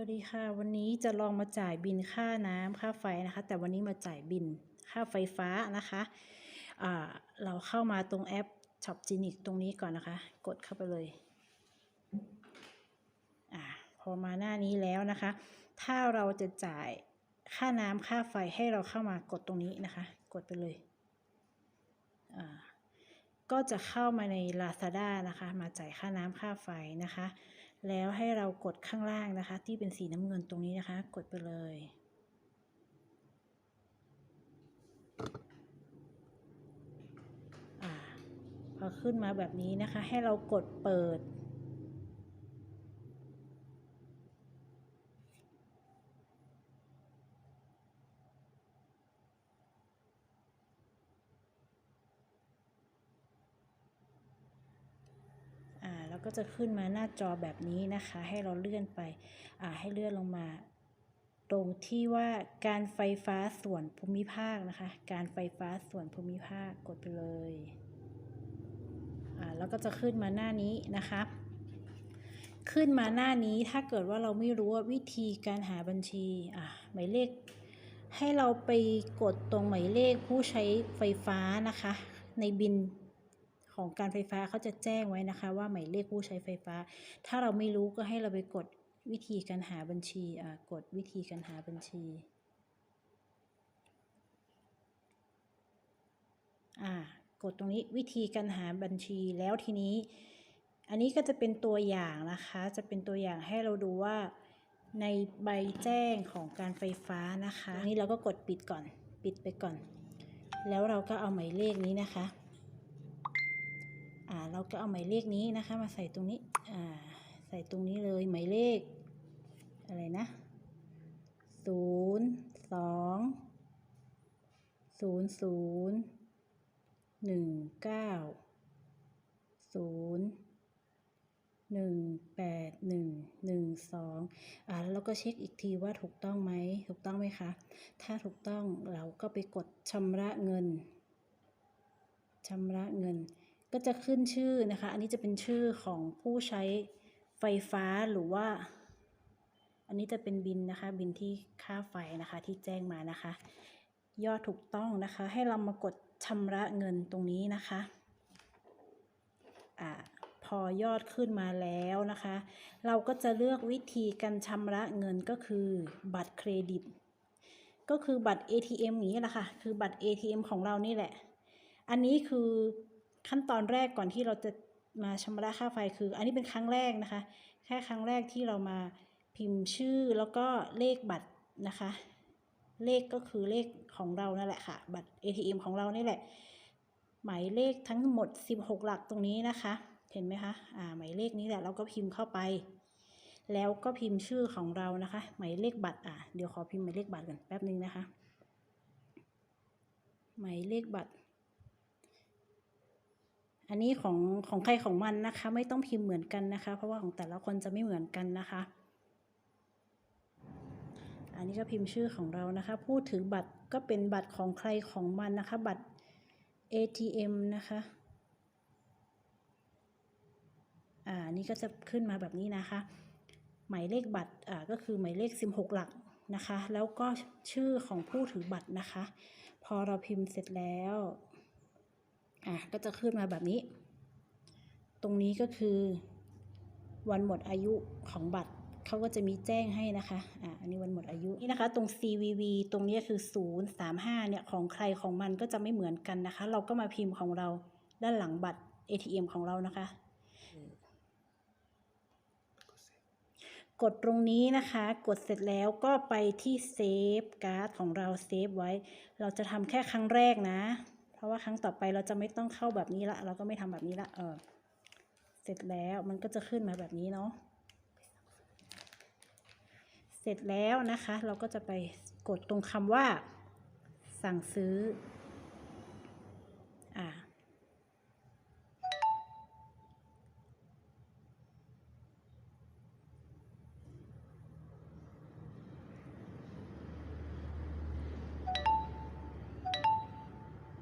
วัสดีค่ะ วันนี้จะลองมาจ่ายบินค่าน้ำค่าไฟนะคะ แต่วันนี้มาจ่ายบินค่าไฟฟ้านะคะอ่าเราเข้ามาตรงแอปช็อปจีนิกตรงนี้ก่อนนะคะ กดเข้าไปเลยอ่าพอมาหน้านี้แล้วนะคะ ถ้าเราจะจ่ายค่าน้ำค่าไฟให้เราเข้ามากดตรงนี้นะคะ กดไปเลยอ่าก็จะเข้ามาใน Lazada นะคะ มาจ่ายค่าน้ำค่าไฟนะคะ แล้วให้เรากดข้างล่างนะคะ ที่เป็นสีน้ำเงินตรงนี้นะคะ กดไปเลยอพอขึ้นมาแบบนี้นะคะ ให้เรากดเปิด อ่าแล้ว ก็จะขึ้นมาหน้าจอแบบนี้นะคะ ให้เราเลื่อนไปให้เลื่อนลงมา ตรงที่ว่าการไฟฟ้าส่วนภูมิภาคนะคะ การไฟฟ้าส่วนภูมิภาคกดไปเลยอ่าแล้วก็จะขึ้นมาหน้านี้นะคะขึ้นมาหน้านี้ถ้าเกิดว่าเราไม่รู้ว่าวิธีการหาบัญชีอ่าหมายเลข ให้เราไปกดตรงหมายเลขผู้ใช้ไฟฟ้านะคะ ในบิน ของการไฟฟ้าเขาจะแจ้งไว้นะคะ ว่าหมายเลขผู้ใช้ไฟฟ้า ถ้าเราไม่รู้ก็ให้เราไปกดวิธีการหาบัญชีอ่ากดวิธีการหาบัญชีอ่ากดตรงนี้วิธีการหาบัญชีแล้วทีนี้ อันนี้ก็จะเป็นตัวอย่างนะคะ จะเป็นตัวอย่างให้เราดูว่าในใบแจ้งของการไฟฟ้านะคะอันนี้เราก็กดปิดก่อน ปิดไปก่อน แล้วเราก็เอาหมายเลขนี้นะคะ อ่าเราก็เอาหมายเลขนี้นะคะ มาใส่ตรงนี้อ่าใส่ตรงนี้เลยหมายเลข อะไรนะศูนย์สองศูนย์ศูนย์หนึ่งเก้าศูนย์หนึ่งแปดหนึ่งหนึ่งสองอ่าแล้วก็เช็คอีกทีว่าถูกต้องไหมถูกต้องไหมคะ ถ้าถูกต้องเราก็ไปกดชำระเงินชำระเงิน ก็จะขึ้นชื่อนะคะ อันนี้จะเป็นชื่อของผู้ใช้ไฟฟ้าหรือว่า อันนี้จะเป็นบินนะคะ บินที่ค่าไฟนะคะที่แจ้งมานะคะ ยอดถูกต้องนะคะ ให้เรามากดชำระเงินตรงนี้นะคะอ่าพอยอดขึ้นมาแล้วนะคะ เราก็จะเลือกวิธีการชำระเงินก็คือบัตรเครดิต ก็คือบัตร ATM อย่างนี้แหละค่ะ คือบัตร ATM ของเรานี่แหละ อันนี้คือ ขั้นตอนแรกก่อนที่เราจะมาชำระค่าไฟคือ อันนี้เป็นครั้งแรกนะคะ แค่ครั้งแรกที่เรามาพิมพ์ชื่อแล้วก็เลขบัตรนะคะ เลขก็คือเลขของเรานั่นแหละค่ะ บัตร ATM ของเรานี่แหละ หมายเลขทั้งหมด 16 หลักตรงนี้นะคะ เห็นไหมคะอ่าหมายเลขนี้แหละเราก็พิมพ์เข้าไป แล้วก็พิมพ์ชื่อของเรานะคะ หมายเลขบัตรอะเดี๋ยวขอพิมพ์หมายเลขบัตรกันแป๊บนึงนะคะ หมายเลขบัตร อันนี้ของของใครของมันนะคะ ไม่ต้องพิมพ์เหมือนกันนะคะ เพราะว่าของแต่ละคนจะไม่เหมือนกันนะคะ อันนี้ก็พิมพ์ชื่อของเรานะคะพูดถึงบัตรก็เป็นบัตรของใครของมันนะคะ บัตร ATM นะคะอ่านี่ก็จะขึ้นมาแบบนี้นะคะ หมายเลขบัตรอ่าก็คือหมายเลข 16 หลักนะคะ แล้วก็ชื่อของผู้ถือบัตรนะคะ พอเราพิมพ์เสร็จแล้ว อะก็จะขึ้นมาแบบนี้ ตรงนี้ก็คือ วันหมดอายุของบัตรเขาก็จะมีแจ้งให้นะคะ อะอันนี้วันหมดอายุ นี่นะคะ ตรง CVV ตรงนี้คือ 035 เนี่ย ของใครของมันก็จะไม่เหมือนกันนะคะ เราก็มาพิมพ์ของเราด้านหลังบัตร ATM ของเรานะคะ กดตรงนี้นะคะ กดเสร็จแล้วก็ไปที่เซฟการ์ดของเราเซฟไว้ เราจะทำแค่ครั้งแรกนะ ราะว่าครั้งต่อไปเราจะไม่ต้องเข้าแบบนี้ละ เราก็ไม่ทำแบบนี้ละ เออ เสร็จแล้วมันก็จะขึ้นมาแบบนี้เนาะ เสร็จแล้วนะคะ เราก็จะไปกดตรงคำว่า สั่งซื้อ อ่า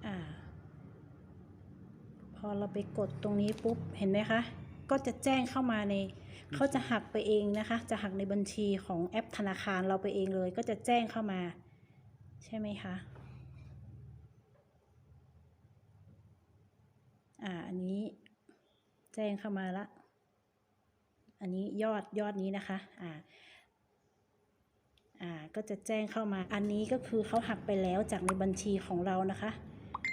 อ่า พ อเราไปกดตรงนี้ปุ๊บเห็นไหมคะ ก็จะแจ้งเข้ามาในเขาจะหักไปเองนะคะ จะหักในบัญชีของแอปธนาคารเราไปเองเลย ก็จะแจ้งเข้ามา ใช่ไหมคะอ่าอันนี้แจ้งเข้ามาละอันนี้ยอดยอดนี้นะคะอ่าอ่าก็จะแจ้งเข้ามาอันนี้ก็คือเขาหักไปแล้วจากในบัญชีของเรานะคะ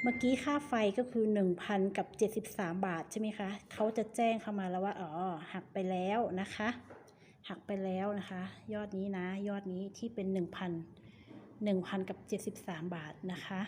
เมื่อกี้ค่าไฟก็คือ 1,000 กับ 73 บาทใช่ไหมคะเขาจะแจ้งเข้ามาแล้วว่าอ๋อหักไปแล้วนะคะ หักไปแล้วนะคะ ยอดนี้นะ ยอดนี้ที่เป็น 1,000 1,000 กับ 73 บาทนะคะ